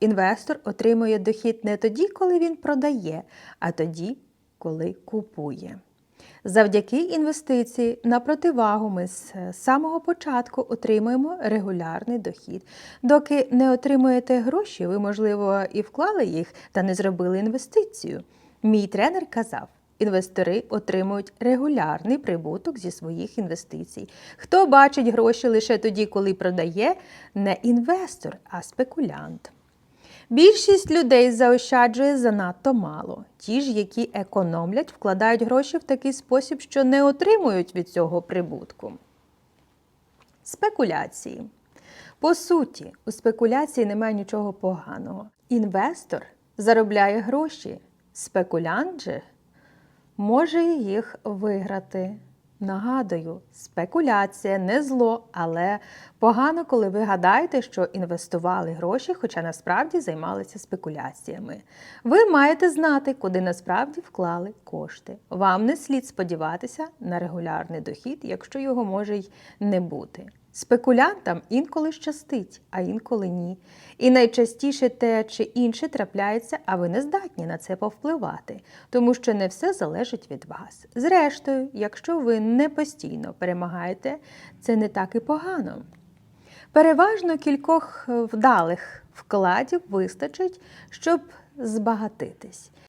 інвестор отримує дохід не тоді, коли він продає, а тоді, коли купує. Завдяки інвестиції на противагу ми з самого початку отримуємо регулярний дохід. Доки не отримуєте гроші, ви, можливо, і вклали їх та не зробили інвестицію. Мій тренер казав. Інвестори отримують регулярний прибуток зі своїх інвестицій. Хто бачить гроші лише тоді, коли продає, не інвестор, а спекулянт. Більшість людей заощаджує занадто мало. Ті ж, які економлять, вкладають гроші в такий спосіб, що не отримують від цього прибутку. Спекуляції. По суті, у спекуляції немає нічого поганого. Інвестор заробляє гроші, спекулянт же може їх виграти. Нагадую, спекуляція не зло, але погано, коли ви гадаєте, що інвестували гроші, хоча насправді займалися спекуляціями. Ви маєте знати, куди насправді вклали кошти. Вам не слід сподіватися на регулярний дохід, якщо його може й не бути. Спекулянтам інколи щастить, а інколи ні. І найчастіше те чи інше трапляється, а ви не здатні на це повпливати, тому що не все залежить від вас. Зрештою, якщо ви не постійно перемагаєте, це не так і погано. Переважно кількох вдалих вкладів вистачить, щоб збагатитись.